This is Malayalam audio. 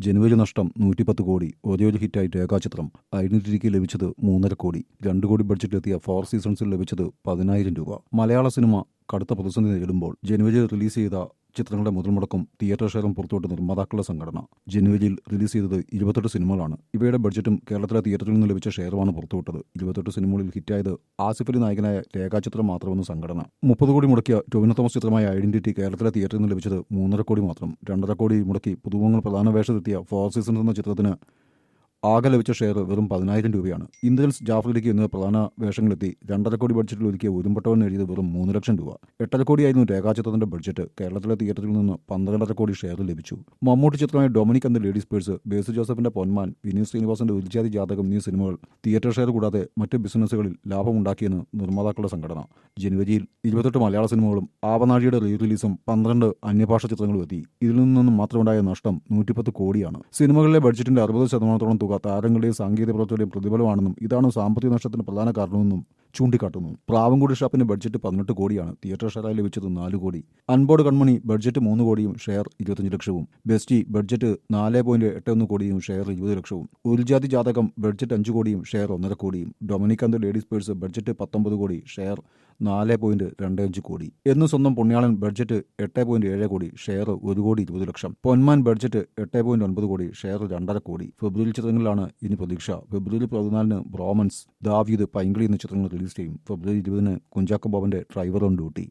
ജനുവരി നഷ്ടം നൂറ്റിപ്പത്ത് കോടി. ഒരേ ഒരു ഹിറ്റായി രേഖാചിത്രം ഐഡന്റിറ്റിക്ക് ലഭിച്ചത് മൂന്നര കോടി. രണ്ടു കോടി ബഡ്ജറ്റിലെത്തിയ ഫോർ സീസൺസിൽ ലഭിച്ചത് പതിനായിരം രൂപ. മലയാള സിനിമ കടുത്ത പ്രതിസന്ധി നേരിടുമ്പോൾ ജനുവരിയിൽ റിലീസ് ചെയ്ത ചിത്രങ്ങളുടെ മുതൽ മുടക്കും തിയേറ്റർ ഷെയറും പുറത്തുവിട്ട നിർമ്മാതാക്കളുടെ സംഘടന ജനുവരിയിൽ റിലീസ് ചെയ്തത് ഇരുപത്തെട്ട് സിനിമകളാണ്. ഇവയുടെ ബഡ്ജറ്റും കേരളത്തിലെ തിയേറ്ററിൽ നിന്ന് ലഭിച്ച ഷെയറുമാണ് പുറത്തുവിട്ടത്. ഇരുപത്തെട്ട് സിനിമകളിൽ ഹിറ്റായത് ആസിഫ് അലി നായകനായ രേഖാചിത്രം മാത്രമെന്ന് സംഘടന. മുപ്പത് കോടി മുടക്കിയ ടൊവിനോ തോമസ് ചിത്രമായ ഐഡന്റിറ്റി കേരളത്തിലെ തിയേറ്ററിൽ നിന്ന് ലഭിച്ചത് മൂന്നര കോടി മാത്രം. രണ്ടര കോടി മുടക്കി പുതുമുഖങ്ങൾ പ്രധാന വേഷത്തെത്തിയ ഫോർ സീസൺസ് എന്ന ചിത്രത്തിന് ആകെ ലഭിച്ച ഷെയർ വെറും പതിനായിരം രൂപയാണ്. ഇന്ദ്രൻസ് ജാഫറിലേക്ക് എന്നിവ പ്രധാന വേഷങ്ങളെത്തി രണ്ടര കോടി ബഡ്ജറ്റിൽ ഒരുക്കിയ ഉരുമ്പട്ടവൻ എഴുതിയത് വെറും മൂന്ന് ലക്ഷം രൂപ. എട്ടര കോടിയായിരുന്നു രേഖാചിത്രത്തിന്റെ ബഡ്ജറ്റ്. കേരളത്തിലെ തിയേറ്ററിൽ നിന്ന് പന്ത്രണ്ടര കോടി ഷെയർ ലഭിച്ചു. മമ്മൂട്ടി ചിത്രമായ ഡൊമിനിക് എന്ന ലേഡീസ് പേഴ്സ് ബേസു ജോസഫിന്റെ പൊന്മാൻ വിനീത് ശ്രീനിവാസന്റെ ഉരുജാതി ജാതകം എന്നീ സിനിമകൾ തിയേറ്റർ ഷെയർ കൂടാതെ മറ്റ് ബിസിനസ്സുകളിൽ ലാഭമുണ്ടാക്കിയെന്ന് നിർമ്മാതാക്കളുടെ സംഘടന. ജനുവരിയിൽ ഇരുപത്തെട്ട് മലയാള സിനിമകളും ആവനാഴിയുടെ റീ റിലീസും പന്ത്രണ്ട് അന്യഭാഷ ചിത്രങ്ങളും എത്തി. ഇതിൽ നിന്നും മാത്രമുണ്ടായ നഷ്ടം നൂറ്റിപ്പത്ത് കോടിയാണ്. സിനിമകളിലെ ബഡ്ജറ്റിന്റെ അറുപത് ശതമാനത്തോളം തുക താരങ്ങളുടെയും സാങ്കേതിക പ്രവർത്തകരുടെയും പ്രതിഫലമാണെന്നും ഇതാണ് സാമ്പത്തിക നഷ്ടത്തിന് പ്രധാന കാരണമെന്നും ചൂണ്ടിക്കാട്ടുന്നു. പ്രാവൻകൂടി ഷാപ്പിന് ബഡ്ജറ്റ് പതിനെട്ട് കോടിയാണ്. തിയേറ്റർ ഷെയറായി ലഭിച്ചത് നാല് കോടി. അൺബോർഡ് കൺമണി ബഡ്ജറ്റ് മൂന്ന് കോടിയും ഷെയർ ഇരുപത്തഞ്ച് ലക്ഷവും. ബെസ്റ്റി ബഡ്ജറ്റ് നാല് പോയിന്റ് എട്ട് ഒന്ന് കോടിയും ഷെയർ ഇരുപത് ലക്ഷവും. ഉൽജാതി ജാതകം ബഡ്ജറ്റ് അഞ്ച് കോടിയും ഷെയർ ഒന്നര കോടിയും. Dominic and ladies purse budget പത്തൊമ്പത് കോടി ഷെയർ നാല് പോയിന്റ് രണ്ട് അഞ്ച് കോടി. എന്ന് സ്വന്തം പുണ്യാളൻ ബഡ്ജറ്റ് എട്ട് പോയിന്റ് ഏഴ് കോടി ഷെയർ ഒരു കോടി ഇരുപത് ലക്ഷം. പൊന്മാൻ ബഡ്ജറ്റ് എട്ട് പോയിന്റ് ഒൻപത് കോടി ഷെയർ രണ്ടര കോടി. ഫെബ്രുവരി ചിത്രങ്ങളിലാണ് ഇനി പ്രതീക്ഷ. ഫെബ്രുവരി പതിനാലിന് ബ്രോമൻസ് ദാവീദ് പൈങ്കിളി എന്ന ചിത്രങ്ങൾ റിലീസ് ചെയ്യും. ഫെബ്രുവരി ഇരുപതിന് കുഞ്ചാക്കോ ബോബന്റെ ഡ്രൈവർ ഓൺ ഡ്യൂട്ടി